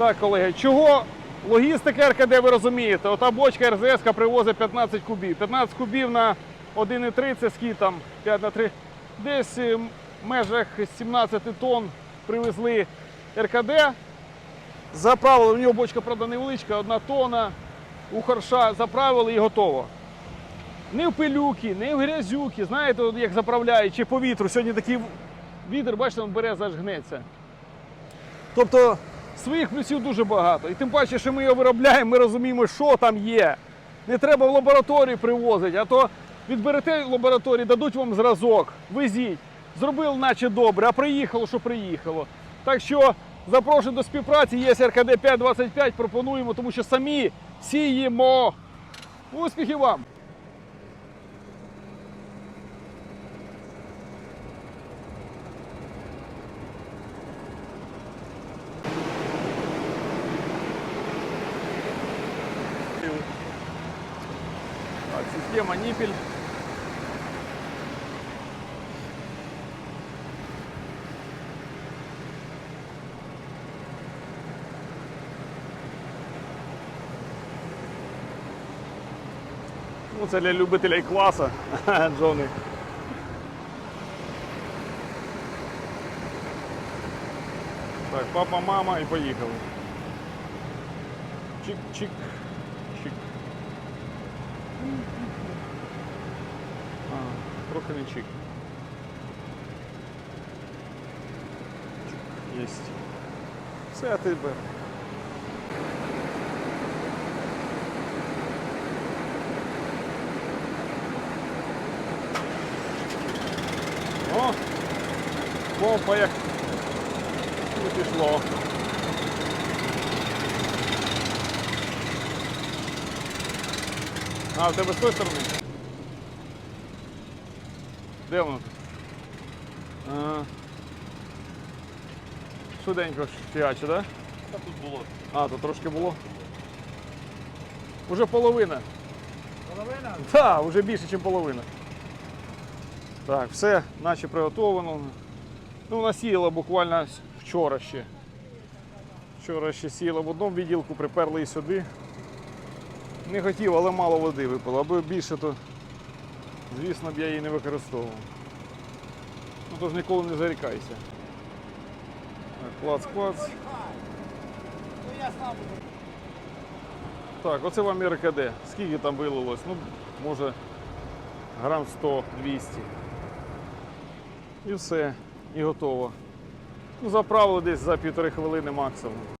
Так, колеги, чого логістика РКД ви розумієте? Ота бочка РЗС привозить 15 кубів. 15 кубів на 1,3 це скільки там 5 на 3. Десь е, в межах 17 тонн привезли РКД. Заправили, у нього бочка, правда, невеличка, одна тонна. У харша заправили і готово. Не в пилюки, не в грязюки. Знаєте, як заправляють, чи по вітру. Сьогодні такий вітер, бачите, він бере, аж гнеться. Тобто своїх плюсів дуже багато. І тим паче, що ми його виробляємо, ми розуміємо, що там є. Не треба в лабораторію привозити, а то відберете в лабораторії, дадуть вам зразок, везіть. Зробили, наче добре, а приїхало, що приїхало. Так що запрошую до співпраці, є РКД 525, пропонуємо, тому що самі сіємо. Успіхів вам! Так, система ниппель. Ну, це для любителей класа, Джони. Так, папа, мама і поїхали. Чик-чик. Трохи не чик. Єсть. Все, а тебе. О! Помпа як. А, в тебе з тої сторони? Де воно? Ага. Швиденько фігаче, так? Та тут було. А, то трошки було. Уже половина. Половина? Так, вже більше, ніж половина. Так, все, наче приготовлено. Ну, насіяла буквально вчора ще. Вчора ще сіяла в одному відділку, приперли і сюди. Не хотів, але мало води випало. Аби більше, то звісно б я її не використовував. Ну тож ніколи не зарікайся. Клац, клац. Я сам буду. Так, оце вам РКД. Скільки там вилилось? Ну, може, грам 100-200. І все, і готово. Ну, заправили десь за півтори хвилини максимум.